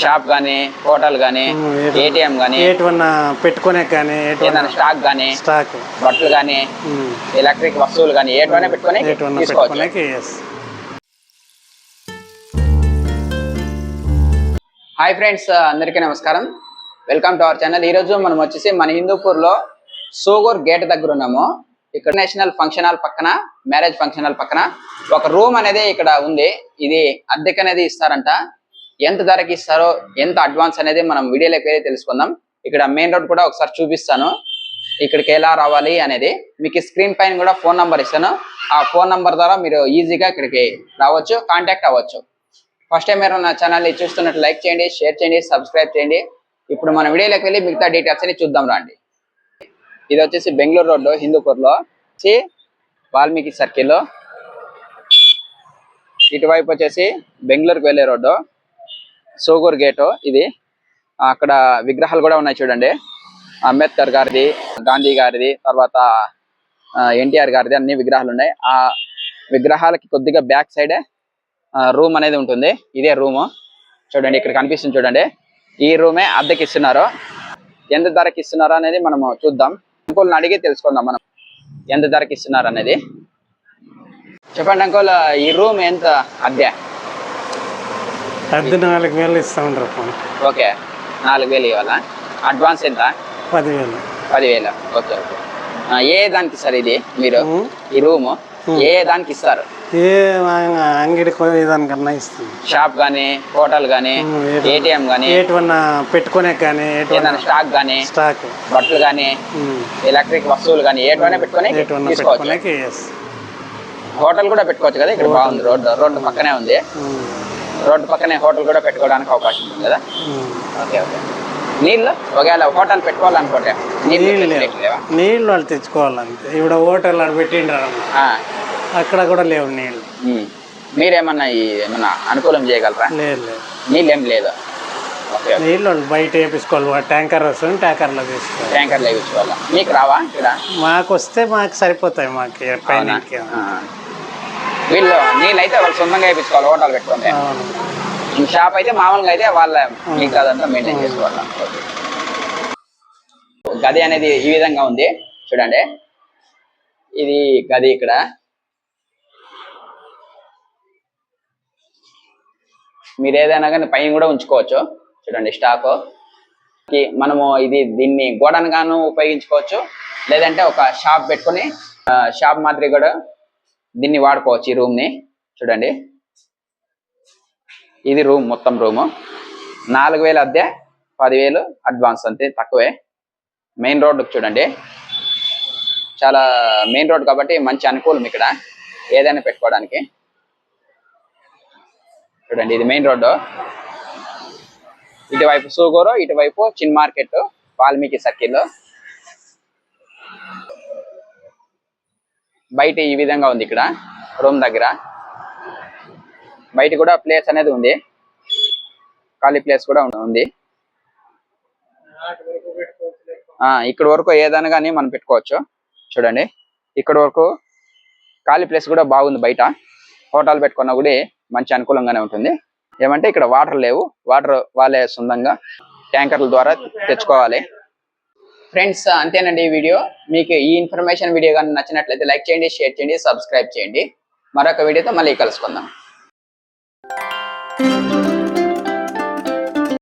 Shop గానీ hotel ఏది- ATM గానీ ఏటువన్నా పెట్టుకునే కానీ ఏదైనా స్టాక్ గానీ స్టాక్. బట్టలు గానీ ఉమ్, ఎలక్ట్రిక్ వస్తువులు పెట్టుకొని ఏటువన్నా తీసుకోవచ్చు. ఎస్ హాయ్ ఫ్రెండ్స్ అందరికీ నమస్కారం. Welcome to our channel. ఈ రోజు మనం వచ్చేసి మన హిందూపూర్లో సోగూర్ గేట్ దగ్గర ఉన్నాము. ఇక్కడ నేషనల్ ఫంక్షన్ హాల్ పక్కన మ్యారేజ్ ఫంక్షన్ హాల్ పక్కన ఒక రూమ్ అనేది ఇక్కడ ఉంది. ఇది అద్దెకి అనేది ఇస్తారంట. ఎంత ధరకి ఇస్తారో ఎంత అడ్వాన్స్ అనేది మనం వీడియోలోకి వెళ్ళి తెలుసుకుందాం. ఇక్కడ మెయిన్ రోడ్ కూడా ఒకసారి చూపిస్తాను. ఇక్కడికి ఎలా రావాలి అనేది. మీకు స్క్రీన్ పైన కూడా ఫోన్ నంబర్ ఇస్తాను. ఆ ఫోన్ నంబర్ ద్వారా మీరు ఈజీగా ఇక్కడికి రావచ్చు కాంటాక్ట్ అవ్వచ్చు. ఫస్ట్ టైం మీరు నా ఛానల్ని చూస్తున్నట్టు లైక్ చేయండి షేర్ చేయండి సబ్స్క్రైబ్ చేయండి. ఇప్పుడు మన వీడియోలోకి వెళ్ళి మిగతా డీటెయిల్స్ అని చూద్దాం రండి. ఇది వచ్చేసి బెంగళూరు రోడ్డు హిందూపూర్లో. వచ్చి వాల్మీకి సర్కిల్లో ఇటువైపు వచ్చేసి బెంగళూరుకు వెళ్ళే రోడ్డు. సోగూర్ గేటు ఇది. అక్కడ విగ్రహాలు కూడా ఉన్నాయి చూడండి. అంబేద్కర్ గారిది గాంధీ గారిది తర్వాత ఎన్టీఆర్ గారిది అన్ని విగ్రహాలు ఉన్నాయి. ఆ విగ్రహాలకి కొద్దిగా బ్యాక్ సైడే రూమ్ అనేది ఉంటుంది. ఇదే రూమ్. చూడండి ఇక్కడ కనిపిస్తుంది చూడండి. ఈ రూమే అద్దెకి ఇస్తున్నారు. ఎంత ధరకి ఇస్తున్నారు అనేది మనము చూద్దాం. అంకుల్ని అడిగి తెలుసుకుందాం మనం. ఎంత ధరకి ఇస్తున్నారు అనేది. చెప్పండి అంకుల్ ఈ రూమ్ ఎంత అద్దె? అద్దె నాలుగు వేలు ఇస్తా ఉండరు ఫోన్ ఓకే. నాలుగు వేలు ఇవ్వాలా? అడ్వాన్స్ ఎంత? పదివేలు. పదివేలు? Okay okay. ఆ, ఏ దానికి ఇస్తారు ఇది మీరు? ఈ రూమ్? ఏ దానికి ఇస్తారు? ఏ అంగడి ఏదానికన్నా ఇస్తాం. షాప్ గానీ హోటల్ ఉమ్, ఏది- ఏటీఎం గానీ ఏటువన్నా పెట్టుకునే కానీ ఏటువన్నా స్టాక్ గానీ స్టాక్ బట్టలు గానీ ఉమ్, ఎలక్ట్రిక్ వస్తువులు కానీ ఏటువైనా పెట్టుకొని ఏటువన్నా తీసుకోవచ్చు. పెట్టుకునేకి ఎస్ హోటల్ కూడా పెట్టుకోవచ్చు కదా ఇక్కడ? బాగుంది రోడ్డు రోడ్డు పక్కనే ఉంది. రోడ్డు పక్కనే హోటల్ కూడా పెట్టుకోవడానికి అవకాశం ఉంది కదా? ఉమ్. Okay okay. నీళ్ళు? ఒకవేళ హోటల్ పెట్టుకోవాలనుకుంటే నీళ్ళు నీళ్ళు వాళ్ళు తెచ్చుకోవాలంతే. ఇప్పుడు హోటల్ ఆడ పెట్టిండారు అక్కడ కూడా లేవు నీళ్ళు. ఉమ్. మీరేమన్నా ఏమన్నా అనుకూలం చేయగలరా? లేదు లేదు. నీళ్ళు ఏం లేదు నీళ్ళు బయట వేపించుకోవాలి. ట్యాంకర్ వస్తుంది ట్యాంకర్లో తీసుకోవాలి ట్యాంకర్ లేవించుకోవాలా మీకు రావా ఇక్కడ? మాకు వస్తే మాకు సరిపోతాయి మాకు పైన. వీళ్ళు నీళ్ళు అయితే వాళ్ళు సొంతంగా వేయించుకోవాలి హోటల్ పెట్టుకుంటే షాప్ అయితే మామూలుగా అయితే వాళ్ళ మిగతాదంతా మెయింటైన్ చేసుకోవాలి. గది అనేది ఈ విధంగా ఉంది. చూడండి. ఇది గది ఇక్కడ. మీరు ఏదైనా కానీ పైన కూడా ఉంచుకోవచ్చు. చూడండి స్టాక్. మనము ఇది దీన్ని గోడన్ గాను ఉపయోగించుకోవచ్చు. లేదంటే ఒక షాప్ పెట్టుకొని షాప్ మాదిరి కూడా దీన్ని వాడుకోవచ్చు ఈ రూమ్ని. చూడండి. ఇది రూమ్ మొత్తం రూము నాలుగు వేలు అద్దె పదివేలు అడ్వాన్స్ అంతే తక్కువే. మెయిన్ రోడ్ చూడండి. చాలా మెయిన్ రోడ్ కాబట్టి మంచి అనుకూలం ఇక్కడ ఏదైనా పెట్టుకోవడానికి. చూడండి ఇది మెయిన్ రోడ్డు ఇటువైపు సూగూరు ఇటువైపు చిన్ మార్కెట్ వాల్మీకి సర్కిల్. బయట ఈ విధంగా ఉంది ఇక్కడ రూమ్ దగ్గర. బయట కూడా ప్లేస్ అనేది ఉంది. ఖాళీ ప్లేస్ కూడా ఉంది. ఆ ఇక్కడ వరకు ఏదైనా కానీ మనం పెట్టుకోవచ్చు. చూడండి. ఇక్కడ వరకు ఖాళీ ప్లేస్ కూడా బాగుంది బయట. హోటల్ పెట్టుకున్నా కూడా మంచి అనుకూలంగానే ఉంటుంది. ఏమంటే ఇక్కడ వాటర్ లేవు. వాటర్ వాళ్ళే సొంతంగా ట్యాంకర్ల ద్వారా తెచ్చుకోవాలి. ఫ్రెండ్స్ అంతేనండి ఈ వీడియో. మీకు ఈ ఇన్ఫర్మేషన్ వీడియో కానీ నచ్చినట్లయితే లైక్ చేయండి షేర్ చేయండి సబ్స్క్రైబ్ చేయండి. మరొక వీడియోతో మళ్ళీ కలుసుకుందాం.